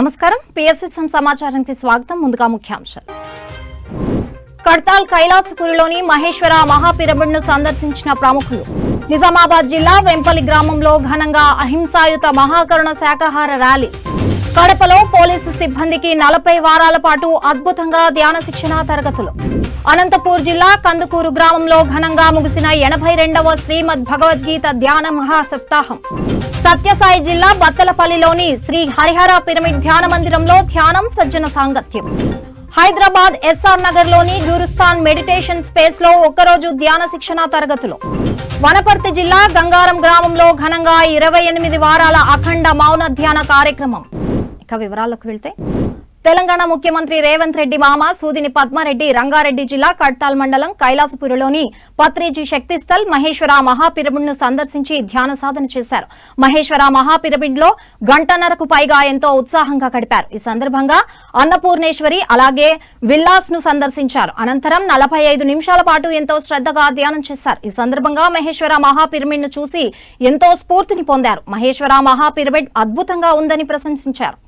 నమస్కారం. పిఎస్ఎస్ఎం సమాచారానికి స్వాగతం. ముందుగా ముఖ్యాంశాలు. కడ్తాల్ కైలాసపురిలోని మహేశ్వర మహాపిరమిడ్ను సందర్శించిన ప్రముఖులు. నిజామాబాద్ జిల్లా వెంపల్లి గ్రామంలో ఘనంగా అహింసాయుత మహాకరుణ శాఖాహార ర్యాలీ. కడపలో పోలీసు సిబ్బందికి నలభై వారాల పాటు అద్భుతంగా ధ్యాన శిక్షణ తరగతులు. అనంతపూర్ జిల్లా కందుకూరు గ్రామంలో ఘనంగా ముగిసిన ఎనభై రెండవ శ్రీమద్ భగవద్గీత ధ్యాన మహాసప్తాహం. సత్యసాయి జిల్లా బత్తలపల్లిలోని శ్రీ హరిహర పిరమిడ్ ధ్యాన మందిరంలో ధ్యానం సజ్జన సాంగత్యం. హైదరాబాద్ ఎస్ఆర్ నగర్లోని గురుస్థాన్ మెడిటేషన్ స్పేస్లో ఒక్కరోజు ధ్యాన శిక్షణ తరగతులు. వనపర్తి జిల్లా గంగారం గ్రామంలో ఘనంగా ఇరవై ఎనిమిది వారాల అఖండ మౌన ధ్యాన కార్యక్రమం. ఇక వివరాలకు వెళ్తే తెలంగాణ ముఖ్యమంత్రి రేవంత్ రెడ్డి మామ సూదిని పద్మారెడ్డి రంగారెడ్డి జిల్లా కడ్తాల్ మండలం కైలాసపురిలోని పత్రిజీ శక్తిస్థల్ మహేశ్వర మహాపిరమిడ్ను సందర్శించి ధ్యాన సాధన చేశారు. మహేశ్వర మహాపిరమిడ్లో గంటన్నరకు పైగా ఎంతో ఉత్సాహంగా గడిపారు. ఈ సందర్భంగా అన్నపూర్ణేశ్వరి అలాగే విల్లాస్ను సందర్శించారు. అనంతరం నలభై ఐదు నిమిషాల పాటు ఎంతో శ్రద్ధగా ధ్యానం చేశారు. ఈ సందర్భంగా మహేశ్వర మహాపిరమిడ్ను చూసి ఎంతో స్ఫూర్తిని పొందారు. మహేశ్వర మహాపిరమిడ్ అద్భుతంగా ఉందని ప్రశంసించారు.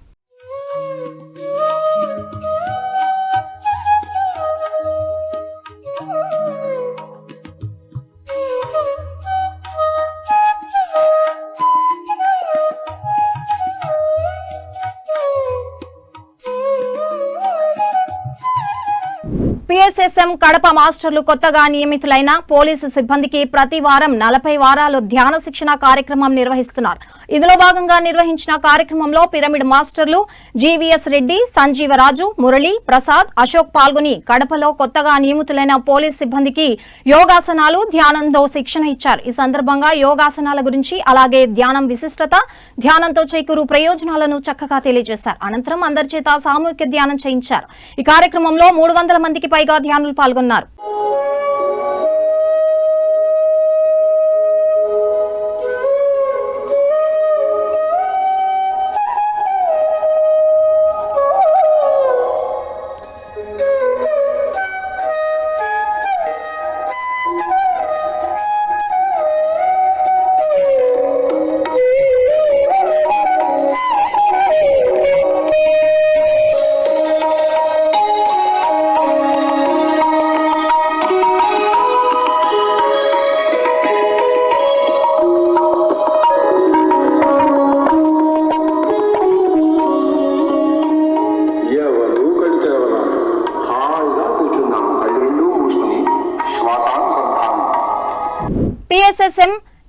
పిఎస్ఎస్ఎం కడప మాస్టర్లు కొత్తగా నియమితులైన పోలీసు సిబ్బందికి ప్రతి వారం నలభై వారాలు ధ్యాన శిక్షణ కార్యక్రమం నిర్వహిస్తున్నారు. ఇందులో భాగంగా నిర్వహించిన కార్యక్రమంలో పిరమిడ్ మాస్టర్లు G V S Reddy Sanjeevaraju Murali Prasad Ashok పాల్గొని కడపలో కొత్తగా నియమితులైన పోలీస్ సిబ్బందికి యోగాసనాలు ధ్యానంతో శిక్షణ ఇచ్చారు. ఈ సందర్భంగా యోగాసనాల గురించి అలాగే ధ్యానం విశిష్టత ధ్యానంతో చేకూరు ప్రయోజనాలను చక్కగా తెలియజేశారు. అనంతరం అందరి చేత సామూహిక ధ్యానం చేయించారు. ఈ కార్యక్రమంలో మూడు వందల మందికి పైగా ధ్యానులు పాల్గొన్నారు.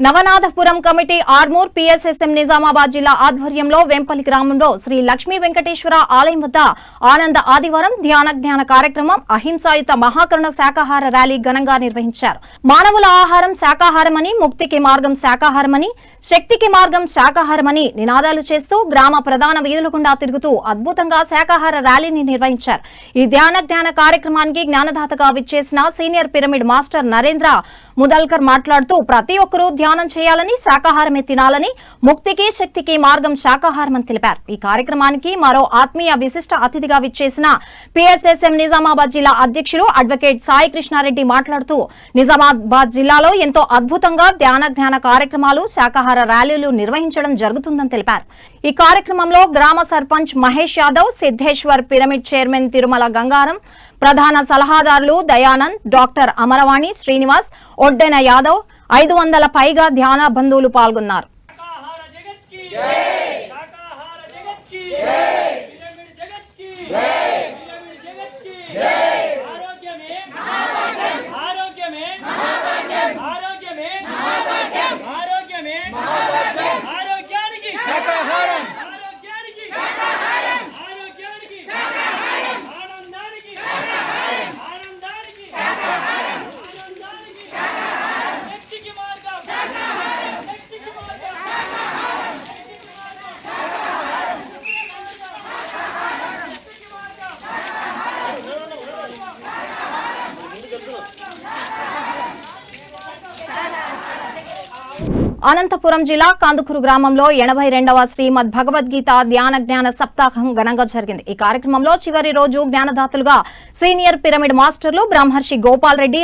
నవనాథపురం కమిటీ ఆర్మూర్ పిఎస్ఎస్ఎం నిజామాబాద్ జిల్లా ఆధ్వర్యంలో వెంపల్లి గ్రామంలో శ్రీ లక్ష్మీ వెంకటేశ్వర ఆలయం వద్ద ఆనంద ఆదివారం ధ్యాన జ్ఞాన కార్యక్రమం అహింసాయుత మహాకరుణ శాకాహార ర్యాలీ ఘనంగా నిర్వహించారు. మానవుల ఆహారం శాకాహారమని ముక్తికి మార్గం శాకాహారమని శక్తికి మార్గం శాకాహారమని నినాదాలు చేస్తూ గ్రామ ప్రధాన వీధుల గుండా తిరుగుతూ అద్భుతంగా శాకాహార ర్యాలీని నిర్వహించారు. ఈ ధ్యాన జ్ఞాన కార్యక్రమానికి జ్ఞానదాతగా విచ్చేసిన senior pyramid master Narendra Mudalkar మాట్లాడుతూ ప్రతి ఒక్కరూ ధ్యానం చేయాలని శాకాహారమే తినాలని ముక్తికి శక్తికి మార్గం శాకాహారం అని తెలిపారు. ఈ కార్యక్రమానికి మరో ఆత్మీయ విశిష్ట అతిథిగా విచ్చేసిన పిఎస్ఎస్ఎం నిజామాబాద్ జిల్లా అధ్యక్షులు అడ్వకేట్ సాయి కృష్ణారెడ్డి మాట్లాడుతూ నిజామాబాద్ జిల్లాలో ఎంతో అద్భుతంగా ధ్యాన జ్ఞాన కార్యక్రమాలు శాకాహార ర్యాలీలు నిర్వహించడం జరుగుతుందని తెలిపారు. ఈ కార్యక్రమంలో గ్రామ సర్పంచ్ మహేష్ యాదవ్ సిద్ధేశ్వర్ పిరమిడ్ చైర్మన్ తిరుమల గంగారం ప్రధాన సలహాదారులు దయానంద్ డాక్టర్ అమరవాణి శ్రీనివాస్ ఒడ్డెన యాదవ్ ఐదు వందల పైగా ధ్యాన బంధువులు పాల్గొన్నారు. అనంతపురం జిల్లా కాందుకూరు గ్రామంలో ఎనభై రెండవ శ్రీమద్ భగవద్గీత ధ్యాన జ్ఞాన సప్తాహం ఘనంగా జరిగింది. ఈ కార్యక్రమంలో చివరి రోజు జ్ఞానదాతలుగా సీనియర్ పిరమిడ్ మాస్టర్లు బ్రహ్మర్షి గోపాల్ రెడ్డి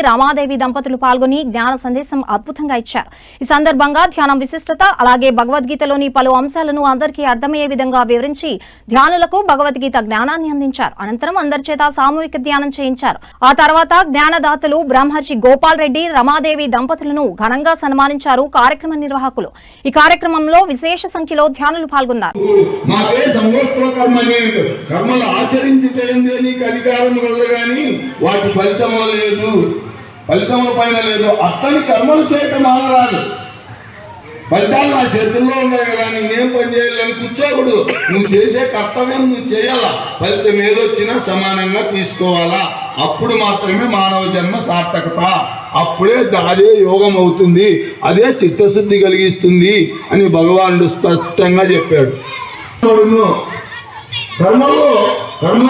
దంపతులు పాల్గొని జ్ఞాన సందేశం అద్భుతంగా ఇచ్చారు. ఈ సందర్భంగా ధ్యానం విశిష్టత అలాగే భగవద్గీతలోని పలు అంశాలను అందరికీ అర్థమయ్యే విధంగా వివరించి ధ్యానులకు భగవద్గీత జ్ఞానాన్ని అందించారు. అనంతరం అందరి చేత సామూహిక ధ్యానం చేయించారు. ఆ తర్వాత జ్ఞానదాతలు బ్రహ్మర్షి గోపాల్ రెడ్డి రమాదేవి దంపతులను ఘనంగా సన్మానించారు. కార్యక్రమం నిర్వాహకులు. ఈ కార్యక్రమంలో విశేష సంఖ్యలో ధ్యానులు పాల్గొన్నారు. కర్మలు ఆచరించుటేందే నీకు అధికారం కానీ వాటి లేదు. ఫలితముల పైన లేదు. అత్తని కర్మలు చేయటం మానరాదు ఫలితాలు నా చేతుల్లో ఉన్నాయి కదా నేనేం పని చేయాలని. కూర్చోకూడదు. నువ్వు చేసే కర్తవ్యం నువ్వు చేయాలా? ఫలితం ఏదొచ్చినా సమానంగా తీసుకోవాలా? అప్పుడు మాత్రమే మానవ జన్మ సార్థకత. అప్పుడే అదే యోగం అవుతుంది. అదే చిత్తశుద్ధి కలిగిస్తుంది అని భగవానుడు స్పష్టంగా చెప్పాడు. కర్మలో కర్మ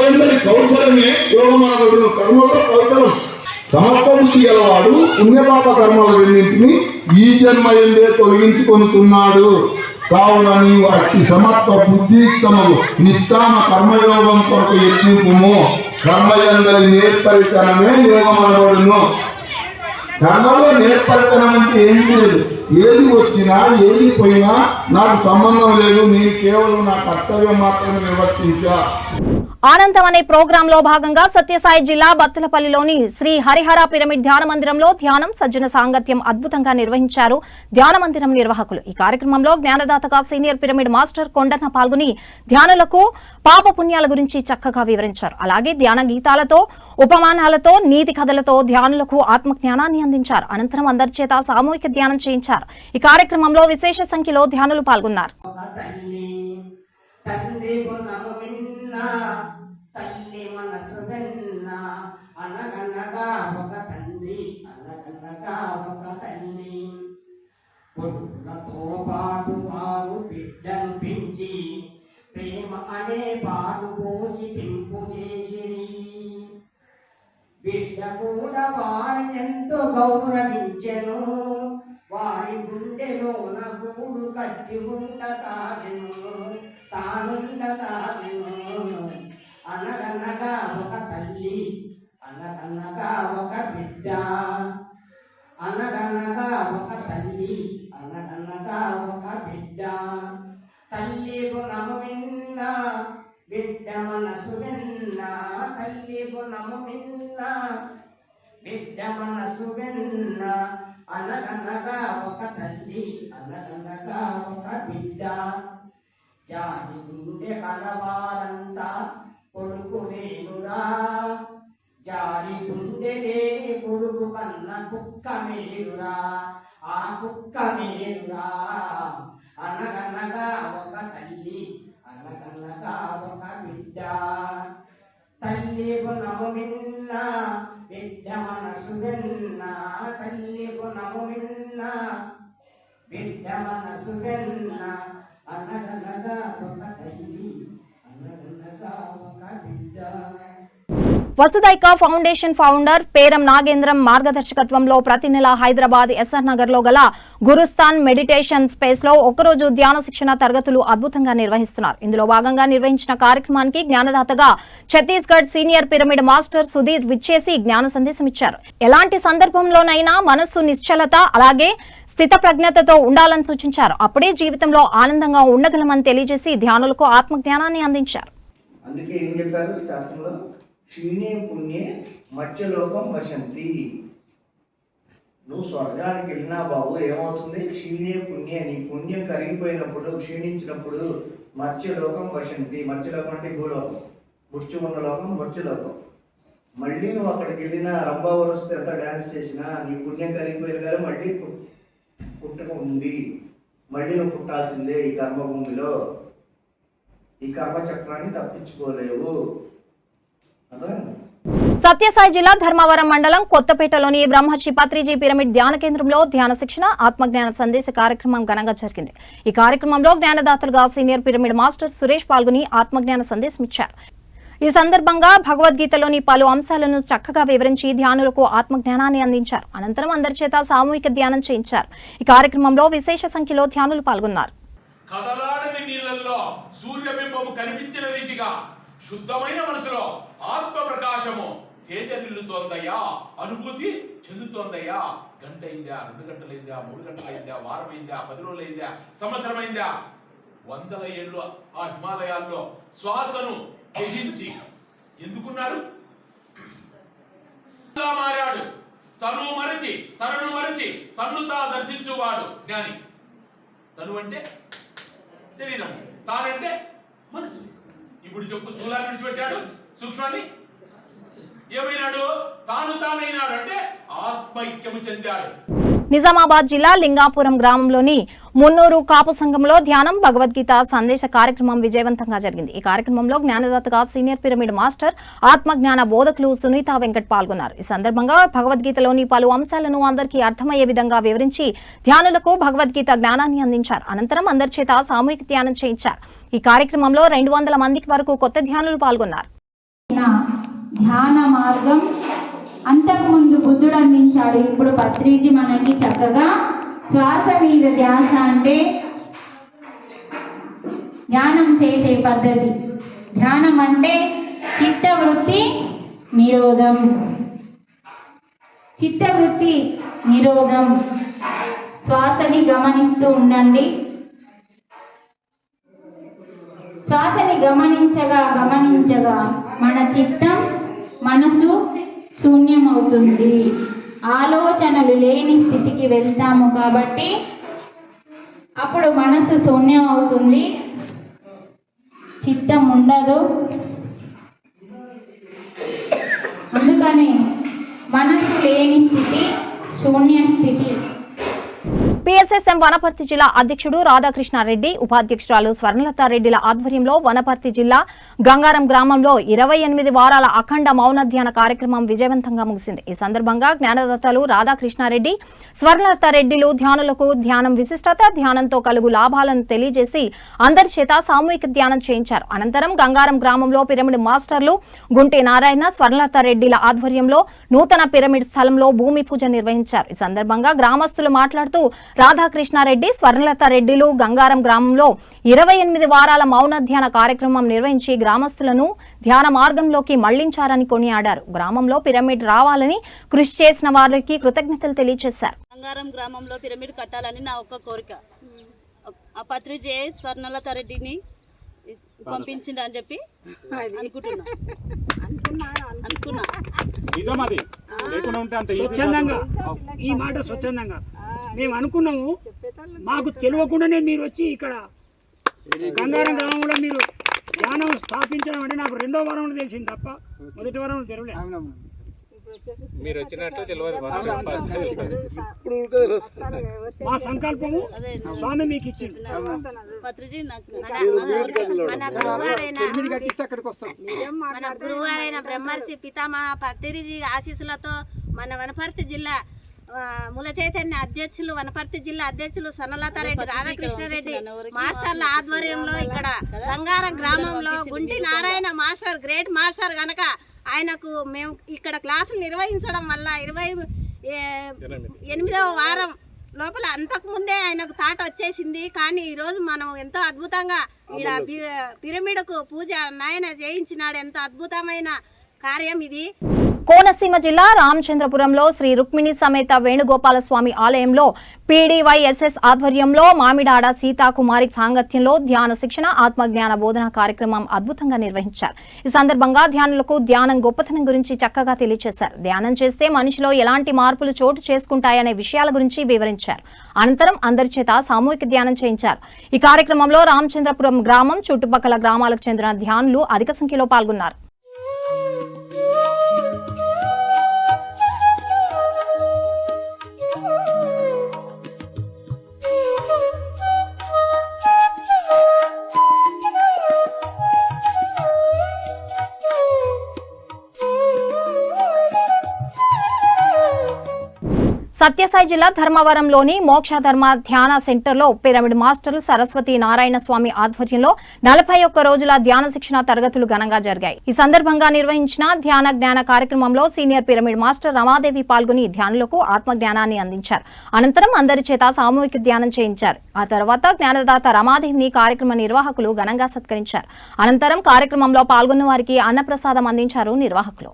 కౌశలమే యోగమానవుడు. కర్మలో కౌశలం. సమర్థ గలవాడు పుణ్యపాప కర్మల రెండింటిని ఈ జన్మ ఎందే తొలగించుకొనుతున్నాడు కావున నీవు అతి సమర్థ బుద్ధిస్తములు నిష్కామ కర్మయోగం కొరకు యత్నింపుము కర్మయందరి నేర్పరితనమే యోగమనబడును కర్మలో నేర్పరితనం అంటే ఏం లేదు. ఏది వచ్చినా ఏది పోయినా నాకు సంబంధం లేదు. నేను కేవలం నా కర్తవ్యం మాత్రమే నిర్వర్తించా. ఆనందం అనే ప్రోగ్రాం లో భాగంగా సత్యసాయి జిల్లా బత్తలపల్లిలోని శ్రీ హరిహర పిరమిడ్ ధ్యాన మందిరంలో ధ్యానం సజ్జన సాంగత్యం అద్భుతంగా నిర్వహించారు ధ్యాన మందిరం నిర్వాహకులు. ఈ కార్యక్రమంలో జ్ఞానదాతగా సీనియర్ పిరమిడ్ మాస్టర్ కొండన్న పాల్గొని ధ్యానులకు పాప పుణ్యాల గురించి చక్కగా వివరించారు. అలాగే ధ్యాన గీతాలతో ఉపమానాలతో నీతి కథలతో ధ్యానులకు ఆత్మ జ్ఞానాన్ని అందించారు. అనంతరం అందరి చేత సామూహిక ధ్యానం చేయించారు. ఈ కార్యక్రమంలో విశేష సంఖ్యలో ధ్యానులు పాల్గొన్నారు. ఒక తల్లి తండ్రి గుణము విన్న తల్లి మనసు విన్న అనగనగా ఒక తండ్రి అనగనగా ఒక తల్లి. కొడుకులతో పాటు వారు బిడ్డను పెంచి ప్రేమ అనే పాలు పోసి పెంపు చేసిరి. బిడ్డ కూడా వారిని ఎంతో గౌరవించెను వారి గుండెలోన గూడు కట్టి ఉండసాగెను. తానుండసాగెను అనగనగా ఒక తల్లి అనగనగా ఒక బిడ్డ. అనగనగా ఒక తల్లి అనగనగా ఒక బిడ్డ. తల్లి గుణము విన్న బిడ్డ మనసు విన్న. తల్లి గుణము విన్న బిడ్డ మనసు విన్న. అనగనగా ఒక తల్లి అనగనగా ఒక బిడ్డ. జాతి గుండె కలవారంతా కొడుకు వేనురా జారి గుండె లేని కొడుకు కన్న కుక్క మేలురా ఆ కుక్క మేలురా అనగనగా ఒక తల్లి అనగనగా ఒక బిడ్డ తల్లి గుణము విన్న బిడ్డ మనసు వెన్న తల్లి గుణము విన్న బిడ్డ మనసు విన్న అనగనగా ఒక తల్లి అనగనగా ఒక బిడ్డ. వసుదైక ఫౌండేషన్ ఫౌండర్ పేరం నాగేంద్రం మార్గదర్శకత్వంలో ప్రతి నెల హైదరాబాద్ ఎస్ఆర్ నగర్లో గల గురుస్థాన్ మెడిటేషన్ స్పేస్లో ఒకరోజు ధ్యాన శిక్షణ తరగతులు అద్భుతంగా నిర్వహిస్తున్నారు. ఇందులో భాగంగా నిర్వహించిన కార్యక్రమానికి జ్ఞానదాతగా Chhattisgarh senior pyramid master Sudheer విచ్చేసి జ్ఞాన సందేశం ఇచ్చారు. ఎలాంటి సందర్భంలోనైనా మనస్సు నిశ్చలత అలాగే స్థితప్రజ్ఞతతో ఉండాలని సూచించారు. అప్పుడే జీవితంలో ఆనందంగా ఉండగలమని తెలియజేసి ధ్యానులకు ఆత్మజ్ఞానాన్ని అందించారు. అందుకే ఏం చెప్పారు శాస్త్రంలో? క్షీణే పుణ్యే మత్స్యలోకం వసంతి. నువ్వు స్వర్గానికి వెళ్ళినా బాబు ఏమవుతుంది? క్షీణే పుణ్యే నీ పుణ్యం కరిగిపోయినప్పుడు క్షీణించినప్పుడు మత్స్యలోకం వసంతి. మత్స్యలోకం అంటే భూలోకం. ముచ్చు ఉన్న లోకం మత్స్యలోకం మళ్ళీ నువ్వు అక్కడికి వెళ్ళినా రంభావరు వస్తే ఎంత డ్యాన్స్ చేసినా నీ పుణ్యం కరిగిపోయిన కానీ మళ్ళీ పుట్టక ఉంది. మళ్ళీ నువ్వు పుట్టాల్సిందే ఈ కర్మభూమిలో. ఈ కర్మచక్రాన్ని తప్పించుకోలేవు. సత్యసాయి జిల్లా ధర్మవరం మండలం కొత్తపేటలోని బ్రహ్మర్షి పత్రిజీ పిరమిడ్ ధ్యాన కేంద్రంలో ధ్యాన శిక్షణ ఆత్మజ్ఞాన సందేశ కార్యక్రమం ఘనంగా జరిగింది. ఈ కార్యక్రమంలో జ్ఞానదాతలుగా సీనియర్ పిరమిడ్ మాస్టర్ సురేష్ పాల్గొని ఆత్మజ్ఞాన సందేశం ఇచ్చారు. ఈ సందర్భంగా భగవద్గీతలోని పలు అంశాలను చక్కగా వివరించి ధ్యానులకు ఆత్మజ్ఞానాన్ని అందించారు. అనంతరం అందరి చేత సామూహిక ధ్యానం చేయించారు. ఈ కార్యక్రమంలో విశేష సంఖ్యలో ధ్యానులు పాల్గొన్నారు. కదలాడని నీళ్ళల్లో సూర్యబింబము కనిపించిన రీతిగా శుద్ధమైన మనసులో ఆత్మ ప్రకాశము తేజరిల్లుతోందయ్యా అనుభూతి చెందుతోందయ్యా. గంట అయిందా రెండు గంటలైందా మూడు గంటలైందా వారమైందా పది రోజులైందా సంవత్సరమైందా? వందల ఏళ్ళు ఆ హిమాలయాల్లో శ్వాసను త్యజించి ఎందుకున్నారు? మారాడు. తను మరచి తనను మరచి తన్ను తా దర్శించువాడు జ్ఞాని. తను అంటే శరీరం తానంటే మనసు. ఇప్పుడు చెప్పు స్థూలాన్ని విడిచిపెట్టాడు సూక్ష్మాన్ని? ఏమైనాడు? తాను తానైనాడు అంటే ఆత్మైక్యము చెందాడు. నిజామాబాద్ జిల్లా లింగాపురం గ్రామంలోని మున్నూరు కాపు సంఘంలో ధ్యానం భగవద్గీత సందేశ కార్యక్రమం విజయవంతంగా జరిగింది. ఈ కార్యక్రమంలో జ్ఞానదాతగా సీనియర్ పిరమిడ్ మాస్టర్ ఆత్మజ్ఞాన బోధకులు సునీత వెంకట్ పాల్గొన్నారు. ఈ సందర్భంగా భగవద్గీతలోని పలు అంశాలను అందరికీ అర్థమయ్యే విధంగా వివరించి ధ్యానులకు భగవద్గీత జ్ఞానాన్ని అందించారు. అనంతరం అందరి చేత సామూహిక ధ్యానం చేయించారు. ఈ కార్యక్రమంలో రెండు వందల మందికి వరకు కొత్త ధ్యానులు పాల్గొన్నారు. ధ్యాన మార్గం అంతకుముందు బుద్ధుడు అందించాడు. ఇప్పుడు పత్రిజీ మనకి చక్కగా శ్వాస మీద ధ్యాస అంటే ధ్యానం చేసే పద్ధతి. ధ్యానం అంటే చిత్తవృత్తి నిరోధం. చిత్తవృత్తి నిరోధం. శ్వాసని గమనిస్తూ ఉండండి. శ్వాసని గమనించగా గమనించగా మన చిత్తం మనసు శూన్యమవుతుంది. ఆలోచనలు లేని స్థితికి వెళ్తాము కాబట్టి అప్పుడు మనసు శూన్యం అవుతుంది చిత్తం ఉండదు. అందుకని మనసు లేని స్థితి శూన్య స్థితి. పిఎస్ఎస్ఎం వనపర్తి జిల్లా అధ్యక్షుడు రాధాకృష్ణారెడ్డి ఉపాధ్యక్షురాలు స్వర్ణలతారెడ్డిల ఆధ్వర్యంలో వనపర్తి జిల్లా గంగారం గ్రామంలో ఇరవై ఎనిమిది వారాల అఖండ మౌన ధ్యాన కార్యక్రమం విజయవంతంగా ముగిసింది. ఈ సందర్భంగా జ్ఞానదత్తలు రాధాకృష్ణారెడ్డి స్వర్ణలత రెడ్డిలు ధ్యానులకు ధ్యానం విశిష్టత ధ్యానంతో కలుగు లాభాలను తెలియజేసి అందరి చేత సామూహిక ధ్యానం చేయించారు. అనంతరం గంగారం గ్రామంలో పిరమిడ్ మాస్టర్లు గుంటి నారాయణ స్వర్ణలతారెడ్డిల ఆధ్వర్యంలో నూతన పిరమిడ్ స్థలంలో భూమి పూజ నిర్వహించారు. ఈ సందర్భంగా గ్రామస్తులు మాట్లాడుతూ రాధాకృష్ణారెడ్డి స్వర్ణలత రెడ్డిలు గంగారం గ్రామంలో ఇరవై ఎనిమిది వారాల మౌన ధ్యాన కార్యక్రమం నిర్వహించి గ్రామస్తులను ధ్యాన మార్గంలోకి మళ్ళించారని కొనియాడారు. గ్రామంలో పిరమిడ్ రావాలని కృషి చేసిన వారికి కృతజ్ఞతలు తెలియజేశారు. బంగారం గ్రామంలో పిరమిడ్ కట్టాలని నా ఒక్క కోరిక. ఆ పత్రిజే స్వర్ణలత రెడ్డిని ఇస్- పంపించిండు అని చెప్పి అనుకుంటున్నా. అనుకున్నా. స్వచ్ఛందంగా. ఈ మాట స్వచ్ఛందంగా. మేము అనుకున్నాము. మాకు తెలియకుండానే మీరు వచ్చి ఇక్కడ గంగారం గ్రామంలో మీరు ధ్యానం స్థాపించడం అంటే నాకు రెండో వారంలో తెలిసింది తప్ప మొదటి వారంలో తెరవలే మా సంకల్పము స్వామి మీకు ఇచ్చింది. పత్రిజీ నాకు మన గురువుగారైన బ్రహ్మర్షి పితామహ పత్రిజీ ఆశీస్సులతో మన వనపర్తి జిల్లా మూల చైతన్య అధ్యక్షులు వనపర్తి జిల్లా అధ్యక్షులు సన్నలతారెడ్డి రాధాకృష్ణారెడ్డి మాస్టర్ల ఆధ్వర్యంలో ఇక్కడ గంగారం గ్రామంలో Gunti Narayana master great master గనక ఆయనకు మేము ఇక్కడ క్లాసులు నిర్వహించడం వల్ల ఇరవై ఏ, ఎనిమిదవ వారం లోపల అంతకు ముందే ఆయనకు తాట వచ్చేసింది. కానీ ఈరోజు మనం ఎంతో అద్భుతంగా ఈడ పి- పిరమిడ్కు పూజ నాయన చేయించినాడు ఎంతో అద్భుతమైన కార్యం ఇది. కోనసీమ జిల్లా రామచంద్రపురంలో శ్రీ రుక్మిణి సమేత వేణుగోపాలస్వామి ఆలయంలో పీడీవైఎస్ఎస్ ఆధ్వర్యంలో మామిడాడ సీతాకుమారి సాంగత్యంలో ధ్యాన శిక్షణ ఆత్మజ్ఞాన బోధన కార్యక్రమం అద్భుతంగా నిర్వహించారు. ఈ సందర్భంగా ధ్యానులకు ధ్యానం గొప్పతనం గురించి చక్కగా తెలియజేశారు ధ్యానం చేస్తే మనిషిలో ఎలాంటి మార్పులు చోటు చేసుకుంటాయనే విషయాల గురించి వివరించారు. అనంతరం అందరి చేత సామూహిక ధ్యానం చేయించారు. ఈ కార్యక్రమంలో రామచంద్రపురం గ్రామం చుట్టుపక్కల గ్రామాలకు చెందిన ధ్యానులు అధిక సంఖ్యలో పాల్గొన్నారు. సత్యసాయి జిల్లా ధర్మవరంలోని మోక్షధర్మ ధ్యాన సెంటర్లో పిరమిడ్ మాస్టర్లు సరస్వతి నారాయణ స్వామి ఆధ్వర్యంలో నలభై ఒక్క రోజుల ధ్యాన శిక్షణ తరగతులు ఘనంగా జరిగాయి. ఈ సందర్భంగా నిర్వహించిన ధ్యాన జ్ఞాన కార్యక్రమంలో సీనియర్ పిరమిడ్ మాస్టర్ రమాదేవి పాల్గొని ధ్యానులకు ఆత్మ జ్ఞానాన్ని అందించారు. అనంతరం అందరి చేత సామూహిక ధ్యానం చేయించారు. ఆ తర్వాత జ్ఞానదాత రమాదేవిని కార్యక్రమ నిర్వాహకులు ఘనంగా సత్కరించారు. అనంతరం కార్యక్రమంలో పాల్గొన్న వారికి అన్నప్రసాదం అందించారు నిర్వాహకులు.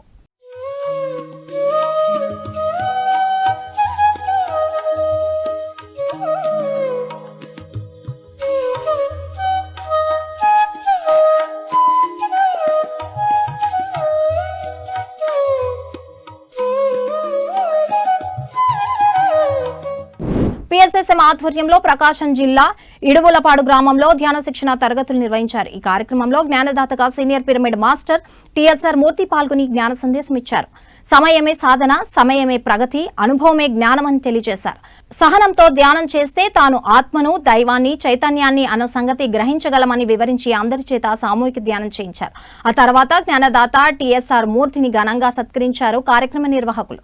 పిఎస్ఎస్ఎం ఆధ్వర్యంలో ప్రకాశం జిల్లా ఇడువులపాడు గ్రామంలో ధ్యాన శిక్షణ తరగతులు నిర్వహించారు. ఈ కార్యక్రమంలో జ్ఞానదాతగా senior pyramid master TSR Murthy పాల్గొని జ్ఞాన సందేశం ఇచ్చారు. సమయమే సాధన సమయమే ప్రగతి అనుభవమే జ్ఞానం అని తెలియజేశారు. సహనంతో ధ్యానం చేస్తే తాను ఆత్మను దైవాన్ని చైతన్యాన్ని అన్న సంగతి గ్రహించగలమని వివరించి అందరి చేత సామూహిక ధ్యానం చేయించారు. ఆ తర్వాత జ్ఞానదాత టిఎస్ఆర్ మూర్తిని ఘనంగా సత్కరించారు కార్యక్రమ నిర్వాహకులు.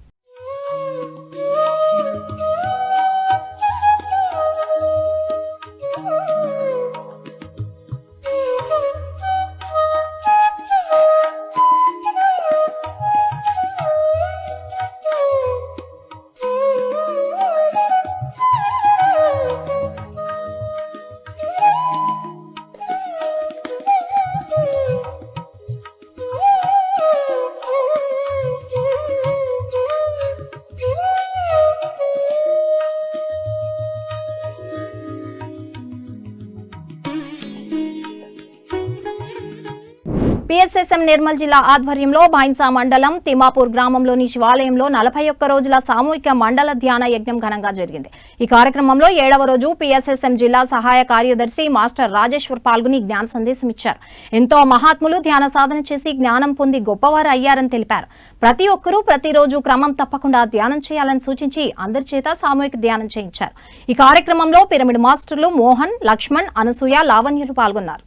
పిఎస్ఎస్ఎం నిర్మల్ జిల్లా ఆధ్వర్యంలో బాయిన్సా మండలం తిమాపూర్ గ్రామంలోని శివాలయంలో నలభై ఒక్క రోజుల సామూహిక మండల ధ్యాన యజ్ఞం ఘనంగా జరిగింది. ఈ కార్యక్రమంలో ఏడవ రోజు పిఎస్ఎస్ఎం జిల్లా సహాయ కార్యదర్శి మాస్టర్ రాజేశ్వర్ పాల్గొని జ్ఞాన సందేశం ఇచ్చారు. ఎంతో మహాత్ములు ధ్యాన సాధన చేసి జ్ఞానం పొంది గొప్పవారు అయ్యారని తెలిపారు. ప్రతి ఒక్కరూ ప్రతిరోజు క్రమం తప్పకుండా ధ్యానం చేయాలని సూచించి అందరి చేత సామూహిక ధ్యానం చేయించారు. ఈ కార్యక్రమంలో పిరమిడ్ మాస్టర్లు మోహన్ లక్ష్మణ్ అనసూయ లావణ్యులు పాల్గొన్నారు.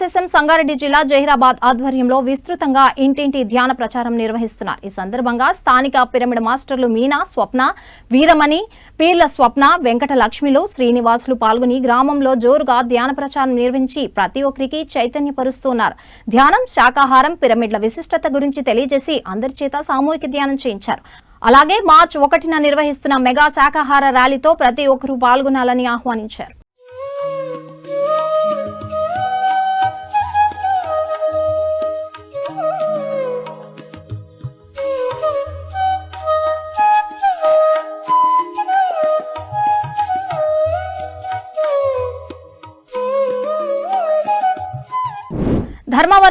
ఆర్ఎస్ఎస్ఎం సంగారెడ్డి జిల్లా జహీరాబాద్ ఆధ్వర్యంలో విస్తృతంగా ఇంటింటి ధ్యాన ప్రచారం నిర్వహిస్తున్నారు. ఈ సందర్భంగా స్థానిక పిరమిడ్ మాస్టర్లు మీనా స్వప్న వీరమణి పీర్ల స్వప్న వెంకట లక్ష్మిలు శ్రీనివాసులు పాల్గొని గ్రామంలో జోరుగా ధ్యాన ప్రచారం నిర్వహించి ప్రతి ఒక్కరికి చైతన్యపరుస్తున్నారు. ధ్యానం శాకాహారం పిరమిడ్ల విశిష్టత గురించి తెలియజేసి అందరి చేత సామూహిక ధ్యానం చేయించారు. అలాగే మార్చి ఒకటిన నిర్వహిస్తున్న మెగా శాకాహార ర్యాలీతో ప్రతి ఒక్కరూ పాల్గొనాలని ఆహ్వానించారు.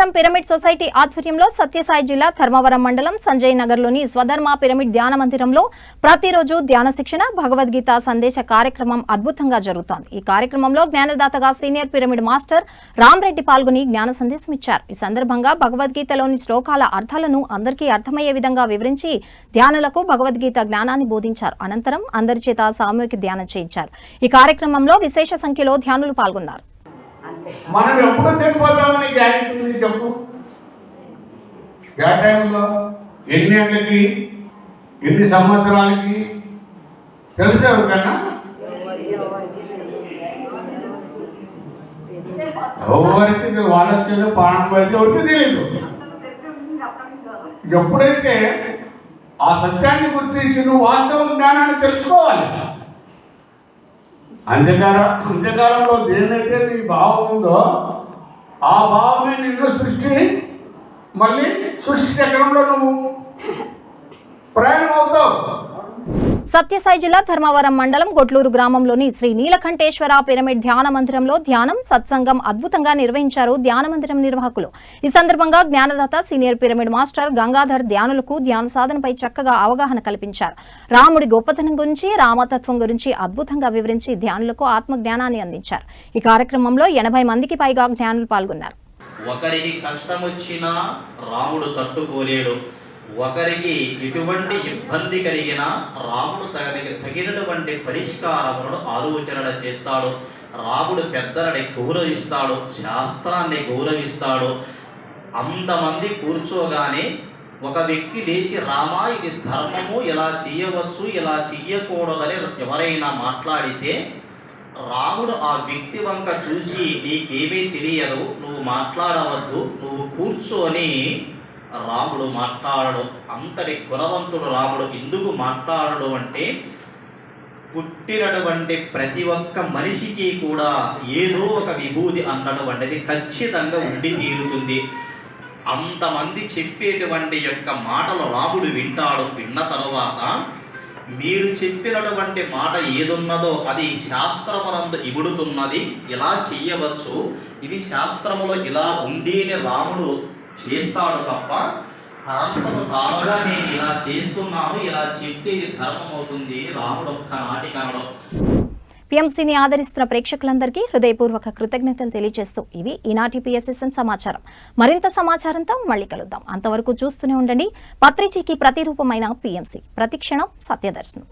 ధర్మవరం పిరమిడ్ సొసైటీ ఆధ్వర్యంలో సత్యసాయి జిల్లా ధర్మవరం మండలం సంజయ్ నగర్లోని స్వధర్మ పిరమిడ్ ధ్యాన మందిరంలో ప్రతిరోజు ధ్యాన శిక్షణ భగవద్గీత సందేశ కార్యక్రమం అద్భుతంగా జరుగుతోంది. ఈ కార్యక్రమంలో జ్ఞానదాతగా సీనియర్ పిరమిడ్ మాస్టర్ రామ్రెడ్డి పాల్గొని జ్ఞాన సందేశం ఇచ్చారు. ఈ సందర్భంగా భగవద్గీతలోని శ్లోకాల అర్థాలను అందరికీ అర్థమయ్యే విధంగా వివరించి ధ్యానులకు భగవద్గీత జ్ఞానాన్ని బోధించారు. అనంతరం అందరి చేత సామూహిక ధ్యానం చేయించారు. ఈ కార్యక్రమంలో విశేష సంఖ్యలో ధ్యానులు పాల్గొన్నారు. మనం ఎప్పుడు చనిపోతామని గ్యారెంటీ. చెప్పు. ఏ టైంలో ఎన్ని ఏళ్ళకి ఎన్ని సంవత్సరాలకి? తెలుసు ఎవరికన్నా? ఎవరికి ఇది వాళ్ళు వచ్చేదో ప్రాణం ఎవరికి తెలియదు ఎప్పుడైతే ఆ సత్యాన్ని గుర్తించి నువ్వు వాస్తవ జ్ఞానాన్ని తెలుసుకోవాలి. అంధకార అంధకారంలో దేన్నైతే నీ భావం ఉందో ఆ భావమే నిన్ను సృష్టి మళ్ళీ సృష్టి చక్రంలో నువ్వు సత్యసాయి జిల్లా ధర్మవరం మండలం గొట్లూరు గ్రామంలోని శ్రీ నీలకంఠేశ్వర పిరమిడ్ ధ్యాన మందిరంలో ధ్యానం సత్సంగం అద్భుతంగా నిర్వహించారు ధ్యాన మందిరం నిర్వాహకులు. ఈ సందర్భంగా జ్ఞానదాత సీనియర్ పిరమిడ్ మాస్టర్ గంగాధర్ ధ్యానులకు ధ్యాన సాధనపై చక్కగా అవగాహన కల్పించారు. రాముడి గొప్పతనం గురించి రామతత్వం గురించి అద్భుతంగా వివరించి ధ్యానులకు ఆత్మ జ్ఞానాన్ని అందించారు. ఈ కార్యక్రమంలో ఎనభై మందికి పైగా జ్ఞానులు పాల్గొన్నారు. ఒకరికి కష్టం వచ్చినా రాముడు తట్టుకోలేడు. ఒకరికి ఎటువంటి ఇబ్బంది కలిగినా రాముడు తగిన తగినటువంటి పరిష్కారములను ఆలోచనలు చేస్తాడు. రాముడు పెద్దలని గౌరవిస్తాడు శాస్త్రాన్ని గౌరవిస్తాడు. అంతమంది కూర్చోగానే ఒక వ్యక్తి లేచి రామా ఇది ధర్మము ఇలా చేయవచ్చు ఇలా చెయ్యకూడదని ఎవరైనా మాట్లాడితే రాముడు ఆ వ్యక్తి వంక చూసి నీకేమీ తెలియదు నువ్వు మాట్లాడవద్దు నువ్వు కూర్చొని రాముడు మాట్లాడడు. అంతటి గుణవంతుడు రాముడు ఎందుకు మాట్లాడడు అంటే పుట్టినటువంటి ప్రతి ఒక్క మనిషికి కూడా ఏదో ఒక విభూతి అన్నటువంటిది ఖచ్చితంగా ఉండి తీరుతుంది. అంతమంది చెప్పేటువంటి యొక్క మాటలు రాముడు వింటాడు విన్న తర్వాత మీరు చెప్పినటువంటి మాట ఏదున్నదో అది శాస్త్రమునందు ఇబుడుతున్నది ఇలా చెయ్యవచ్చు ఇది శాస్త్రములో ఇలా ఉండేని రాముడు చేస్తాడు తప్ప తనంతకు తానుగా నేను ఇలా చేస్తున్నాను ఇలా చెప్తే ఇది ధర్మం అవుతుంది రాముడు ఒక్క నాటి కనడం పిఎంసీని ఆదరిస్తున్న ప్రేక్షకులందరికీ హృదయపూర్వక కృతజ్ఞతలు తెలియజేస్తూ ఇవి ఈనాటి పిఎస్ఎస్ఎం సమాచారం. మరింత సమాచారంతో మళ్ళీ కలుద్దాం. అంతవరకు చూస్తూనే ఉండండి. పత్రిజీకి ప్రతిరూపమైన పిఎంసీ. ప్రతిక్షణం సత్యదర్శనం.